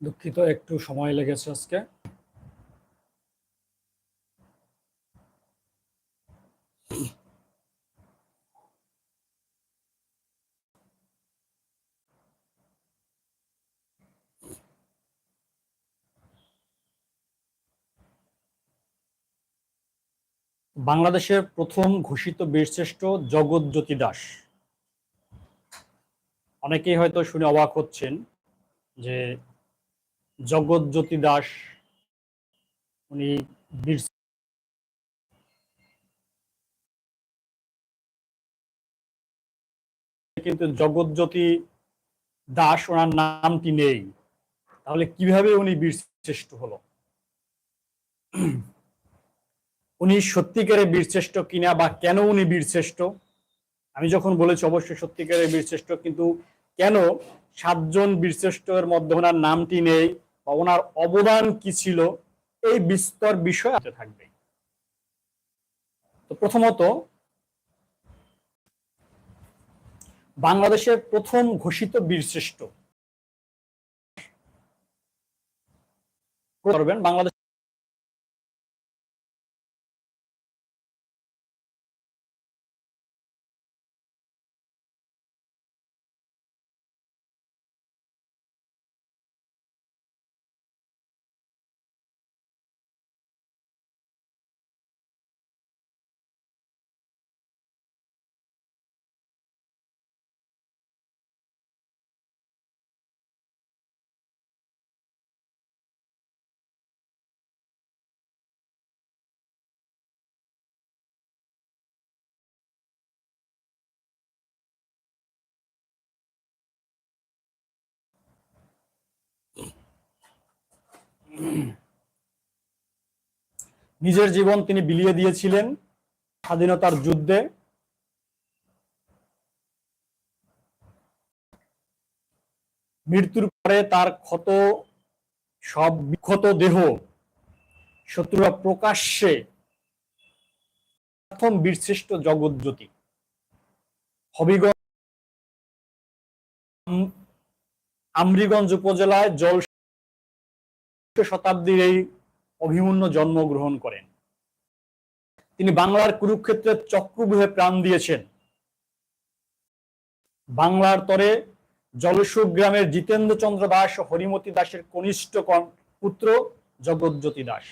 দুঃখিত, একটু সময় লেগেছে আজকে। বাংলাদেশের প্রথম ঘোষিত বীরশ্রেষ্ঠ জগৎজ্যোতি দাস। অনেকেই হয়তো শুনে অবাক হচ্ছেন যে জগৎজ্যোতি দাস, উনি বীর কিন্তু জগৎজ্যোতি দাস, ওনার নামটি নেই। তাহলে কীভাবে উনি বীরশ্রেষ্ঠ হলো? উনি সত্যিকারের বীরশ্রেষ্ঠ কিনা বা কেন উনি বীরশ্রেষ্ঠ আমি যখন বলেছি অবশ্যই সত্যিকারের বীরশ্রেষ্ঠ কিন্তু কেন সাতজন বীরশ্রেষ্ঠের মধ্যে ওনার নামটি নেই? বা ওনার অবদান কি ছিল, এই বিস্তর বিষয় থাকবে। তো প্রথমত, বাংলাদেশের প্রথম ঘোষিত বীরশ্রেষ্ঠ করবেন বাংলাদেশ নিজের জীবন তিনি বিলিয়ে দিয়েছিলেন স্বাধীনতার যুদ্ধে। মৃত্যুর পরে তার ক্ষত, সব বিক্ষত দেহ শত্রুরা প্রকাশ্যে প্রথম বীরশ্রেষ্ঠ জগৎজ্যোতি। হবিগঞ্জ আমরিগঞ্জ উপজেলায় জল শতাব্দীর এই অভিমন্য জন্মগ্রহণ করেন। তিনি বাংলার কুরুক্ষেত্রের চক্রব্যূহে প্রাণ দিয়েছেন। বাংলার তরে জলসুখ গ্রামের জিতেন্দ্রচন্দ্র দাস ও হরিমতি দাসের কনিষ্ঠ পুত্র জগৎজ্যোতি দাস।